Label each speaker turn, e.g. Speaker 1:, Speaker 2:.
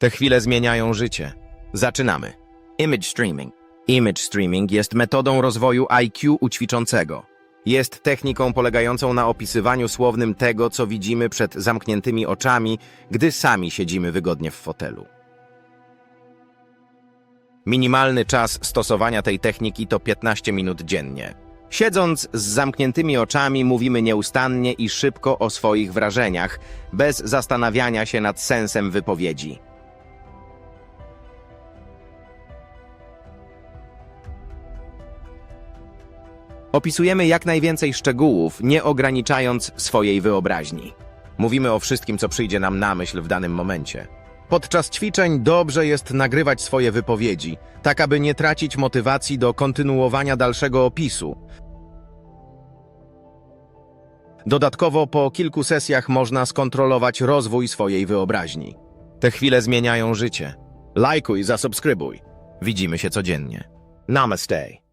Speaker 1: Te chwile zmieniają życie. Zaczynamy.
Speaker 2: Image streaming.
Speaker 1: Image streaming jest metodą rozwoju IQ ućwiczącego. Jest techniką polegającą na opisywaniu słownym tego, co widzimy przed zamkniętymi oczami, gdy sami siedzimy wygodnie w fotelu. Minimalny czas stosowania tej techniki to 15 minut dziennie. Siedząc z zamkniętymi oczami, mówimy nieustannie i szybko o swoich wrażeniach, bez zastanawiania się nad sensem wypowiedzi. Opisujemy jak najwięcej szczegółów, nie ograniczając swojej wyobraźni. Mówimy o wszystkim, co przyjdzie nam na myśl w danym momencie. Podczas ćwiczeń dobrze jest nagrywać swoje wypowiedzi, tak aby nie tracić motywacji do kontynuowania dalszego opisu. Dodatkowo po kilku sesjach można skontrolować rozwój swojej wyobraźni. Te chwile zmieniają życie. Lajkuj, zasubskrybuj. Widzimy się codziennie. Namaste.